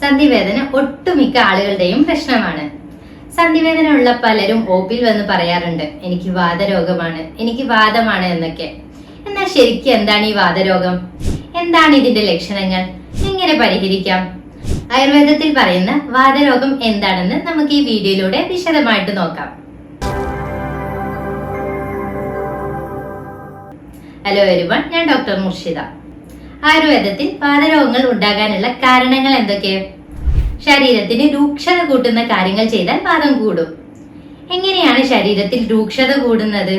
സന്ധിവേദന ഒട്ടുമിക്ക ആളുകളുടെയും പ്രശ്നമാണ്. സന്ധിവേദന ഉള്ള പലരും ഓപ്പിൽ വന്ന് പറയാറുണ്ട് എനിക്ക് വാതരോഗമാണ് എനിക്ക് വാദമാണ് എന്നൊക്കെ. എന്നാൽ ശരിക്കും എന്താണ് ഈ വാതരോഗം എന്താണ് ഇതിന്റെ ലക്ഷണങ്ങൾ? എങ്ങനെ പരിഹരിക്കാം? ആയുർവേദത്തിൽ പറയുന്ന വാതരോഗം എന്താണെന്ന് നമുക്ക് ഈ വീഡിയോയിലൂടെ വിശദമായിട്ട് നോക്കാം. ഹലോ എരുവൺ ഞാൻ ഡോക്ടർ മുർഷിദ. ആയുർവേദത്തിൽ പാദരോഗങ്ങൾ ഉണ്ടാകാനുള്ള കാരണങ്ങൾ എന്തൊക്കെ? ശരീരത്തിന് രൂക്ഷത കൂട്ടുന്ന കാര്യങ്ങൾ ചെയ്താൽ പാദം കൂടും. എങ്ങനെയാണ് ശരീരത്തിൽ രൂക്ഷത കൂടുന്നത്?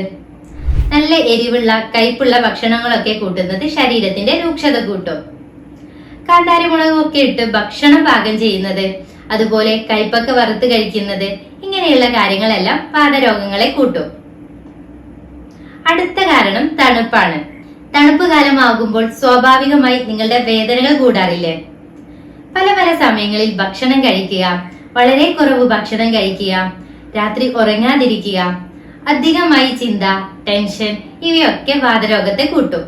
നല്ല എരിവുള്ള കയ്പുള്ള ഭക്ഷണങ്ങളൊക്കെ കൂട്ടുന്നത് ശരീരത്തിന്റെ രൂക്ഷത കൂട്ടും. കാന്താരിമുളകൊക്കെ ഇട്ട് ഭക്ഷണം പാകം ചെയ്യുന്നത് അതുപോലെ കയ്പൊക്കെ വറുത്ത് കഴിക്കുന്നത് ഇങ്ങനെയുള്ള കാര്യങ്ങളെല്ലാം പാദരോഗങ്ങളെ കൂട്ടും. അടുത്ത കാരണം തണുപ്പാണ്. തണുപ്പ് കാലമാകുമ്പോൾ സ്വാഭാവികമായി നിങ്ങളുടെ വേദനകൾ കൂടാറില്ലേ? പല പല സമയങ്ങളിൽ ഭക്ഷണം കഴിക്കുക വളരെ കുറവ് ഭക്ഷണം കഴിക്കുക രാത്രി ഉറങ്ങാതിരിക്കുക അധികമായി ചിന്ത ടെൻഷൻ ഇവയൊക്കെ വാതരോഗത്തെ കൂട്ടും.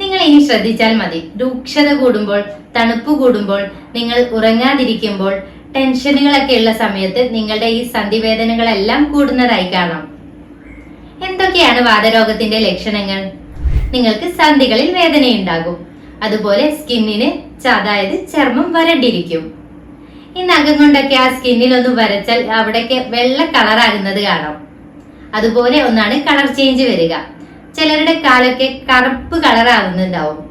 നിങ്ങൾ ഇനി ശ്രദ്ധിച്ചാൽ മതി. രൂക്ഷത കൂടുമ്പോൾ തണുപ്പ് കൂടുമ്പോൾ നിങ്ങൾ ഉറങ്ങാതിരിക്കുമ്പോൾ ടെൻഷനുകളൊക്കെ ഉള്ള സമയത്ത് നിങ്ങളുടെ ഈ സന്ധിവേദനകളെല്ലാം കൂടുന്നതായി കാണാം. എന്തൊക്കെയാണ് വാതരോഗത്തിന്റെ ലക്ഷണങ്ങൾ? നിങ്ങൾക്ക് സന്ധികളിൽ വേദനയുണ്ടാകും. അതുപോലെ സ്കിന്നിന് അതായത് ചർമ്മം വരണ്ടിരിക്കും. ഈ നഖം കൊണ്ടൊക്കെ ആ സ്കിന്നിൽ ഒന്ന് വരച്ചാൽ അവിടേക്ക് വെള്ള കളറാകുന്നത് കാണാം. അതുപോലെ ഒന്നാണ് കളർ ചേഞ്ച് വരിക. ചിലരുടെ കാലൊക്കെ കറുപ്പ് കളറാകുന്നുണ്ടാവും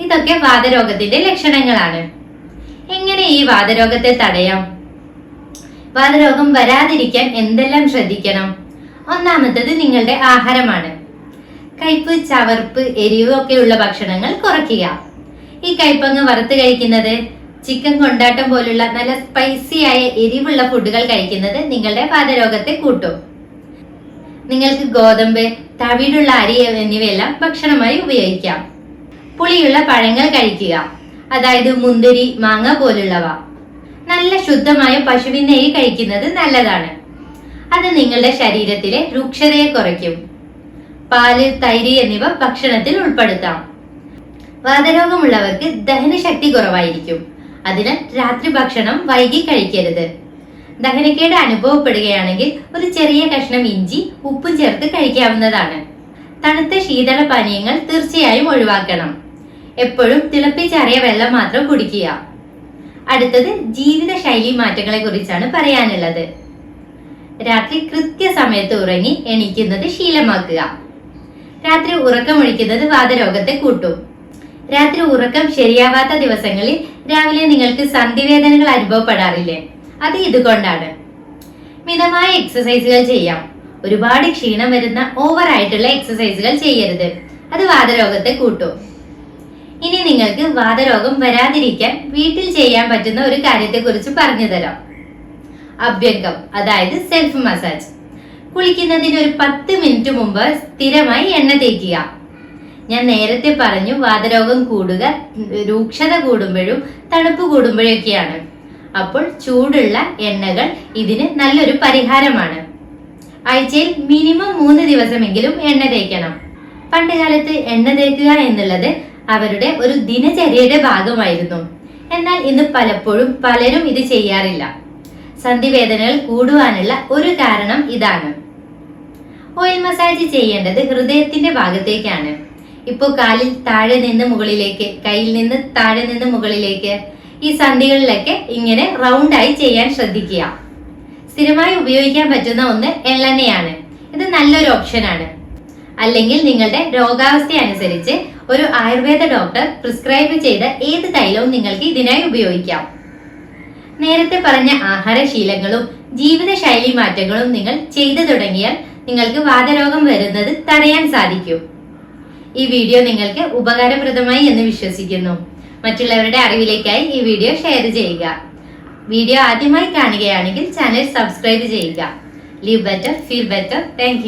ഇതൊക്കെ വാതരോഗത്തിന്റെ ലക്ഷണങ്ങളാണ്. എങ്ങനെ ഈ വാതരോഗത്തെ തടയാം? വാതരോഗം വരാതിരിക്കാൻ എന്തെല്ലാം ശ്രദ്ധിക്കണം? ഒന്നാമത്തത് നിങ്ങളുടെ ആഹാരമാണ്. കയ്പ് ചവർപ്പ് എരിവ് ഒക്കെയുള്ള ഭക്ഷണങ്ങൾ കുറയ്ക്കുക. ഈ കയ്പങ്ങ് വറുത്ത് കഴിക്കുന്നത് ചിക്കൻ കൊണ്ടാട്ടം പോലുള്ള നല്ല സ്പൈസി ആയ എരിവുള്ള ഫുഡുകൾ കഴിക്കുന്നത് നിങ്ങളുടെ പാദരോഗത്തെ കൂട്ടും. നിങ്ങൾക്ക് ഗോതമ്പ് തവിടുള്ള അരി എന്നിവയെല്ലാം ഭക്ഷണമായി ഉപയോഗിക്കാം. പുളിയുള്ള പഴങ്ങൾ കഴിക്കുക. അതായത് മുന്തിരി മാങ്ങ പോലുള്ളവ. നല്ല ശുദ്ധമായ പശുവിൻ നെയ്യ് കഴിക്കുന്നത് നല്ലതാണ്. അത് നിങ്ങളുടെ ശരീരത്തിലെ രൂക്ഷതയെ കുറയ്ക്കും. പാൽ തൈര് എന്നിവ ഭക്ഷണത്തിൽ ഉൾപ്പെടുത്താം. വാതരോഗമുള്ളവർക്ക് ദഹനശക്തി കുറവായിരിക്കും. അതിനാൽ രാത്രി ഭക്ഷണം വൈകി കഴിക്കരുത്. ദഹനക്കേട് അനുഭവപ്പെടുകയാണെങ്കിൽ ഒരു ചെറിയ കഷ്ണം ഇഞ്ചി ഉപ്പും ചേർത്ത് കഴിക്കാവുന്നതാണ്. തണുത്ത ശീതള പാനീയങ്ങൾ തീർച്ചയായും ഒഴിവാക്കണം. എപ്പോഴും തിളപ്പിച്ചാറിയ വെള്ളം മാത്രം കുടിക്കുക. അടുത്തത് ജീവിതശൈലി മാറ്റങ്ങളെ കുറിച്ചാണ് പറയാനുള്ളത്. രാത്രി കൃത്യസമയത്ത് ഉറങ്ങി എണീക്കുന്നത് ശീലമാക്കുക. രാത്രി ഉറക്കമൊഴിക്കുന്നത് വാതരോഗത്തെ കൂട്ടും. രാത്രി ഉറക്കം ശരിയാവാത്ത ദിവസങ്ങളിൽ രാവിലെ നിങ്ങൾക്ക് സന്ധിവേദനകൾ അനുഭവപ്പെടാറില്ലേ? അത് ഇതുകൊണ്ടാണ്. മിതമായ എക്സസൈസുകൾ ചെയ്യാം. ഒരുപാട് ക്ഷീണം വരുന്ന ഓവർ ആയിട്ടുള്ള എക്സസൈസുകൾ ചെയ്യരുത്. അത് വാതരോഗത്തെ കൂട്ടും. ഇനി നിങ്ങൾക്ക് വാതരോഗം വരാതിരിക്കാൻ വീട്ടിൽ ചെയ്യാൻ പറ്റുന്ന ഒരു കാര്യത്തെക്കുറിച്ച് പറഞ്ഞു തരാം അഭ്യംഗം അതായത് സെൽഫ് മസാജ് കുളിക്കുന്നതിന് ഒരു പത്ത് മിനിറ്റ് മുമ്പ് സ്ഥിരമായി എണ്ണ തേക്കുക. ഞാൻ നേരത്തെ പറഞ്ഞു വാതരോഗം കൂടുക രൂക്ഷത കൂടുമ്പോഴും തണുപ്പ് കൂടുമ്പോഴൊക്കെയാണ്. അപ്പോൾ ചൂടുള്ള എണ്ണകൾ ഇതിന് നല്ലൊരു പരിഹാരമാണ്. ആഴ്ചയിൽ മിനിമം മൂന്ന് ദിവസമെങ്കിലും എണ്ണ തേക്കണം. പണ്ട് കാലത്ത് എണ്ണ തേക്കുക എന്നുള്ളത് അവരുടെ ഒരു ദിനചര്യയുടെ ഭാഗമായിരുന്നു. എന്നാൽ ഇന്ന് പലപ്പോഴും പലരും ഇത് ചെയ്യാറില്ല. സന്ധിവേദനകൾ കൂടുവാനുള്ള ഒരു കാരണം ഇതാണ്. ഓയിൽ മസാജ് ചെയ്യേണ്ടത് ഹൃദയത്തിന്റെ ഭാഗത്തേക്കാണ്. ഇപ്പോൾ കാലിൽ താഴെ നിന്ന് മുകളിലേക്ക് കയ്യിൽ നിന്ന് താഴെ നിന്ന് മുകളിലേക്ക് ഈ സന്ധികളിലൊക്കെ ഇങ്ങനെ റൗണ്ടായി ചെയ്യാൻ ശ്രദ്ധിക്കുക. സ്ഥിരമായി ഉപയോഗിക്കാൻ പറ്റുന്ന ഒന്ന് എള്ളെണ്ണയാണ് ഇത് നല്ലൊരു ഓപ്ഷനാണ് അല്ലെങ്കിൽ നിങ്ങളുടെ രോഗാവസ്ഥ അനുസരിച്ച് ഒരു ആയുർവേദ ഡോക്ടർ പ്രിസ്ക്രൈബ് ചെയ്ത ഏത് തൈലവും നിങ്ങൾക്ക് ഇതിനായി ഉപയോഗിക്കാം. നേരത്തെ പറഞ്ഞ ആഹാരശീലങ്ങളും ജീവിതശൈലി മാറ്റങ്ങളും നിങ്ങൾ ചെയ്തു തുടങ്ങിയാൽ നിങ്ങൾക്ക് വാതരോഗം വരുന്നത് തടയാൻ സാധിക്കും. ഈ വീഡിയോ നിങ്ങൾക്ക് ഉപകാരപ്രദമായി എന്ന് വിശ്വസിക്കുന്നു. മറ്റുള്ളവരുടെ അറിവിലേക്കായി ഈ വീഡിയോ ഷെയർ ചെയ്യുക. വീഡിയോ ആദ്യമായി കാണുകയാണെങ്കിൽ ചാനൽ സബ്സ്ക്രൈബ് ചെയ്യുക. Live better feel better thank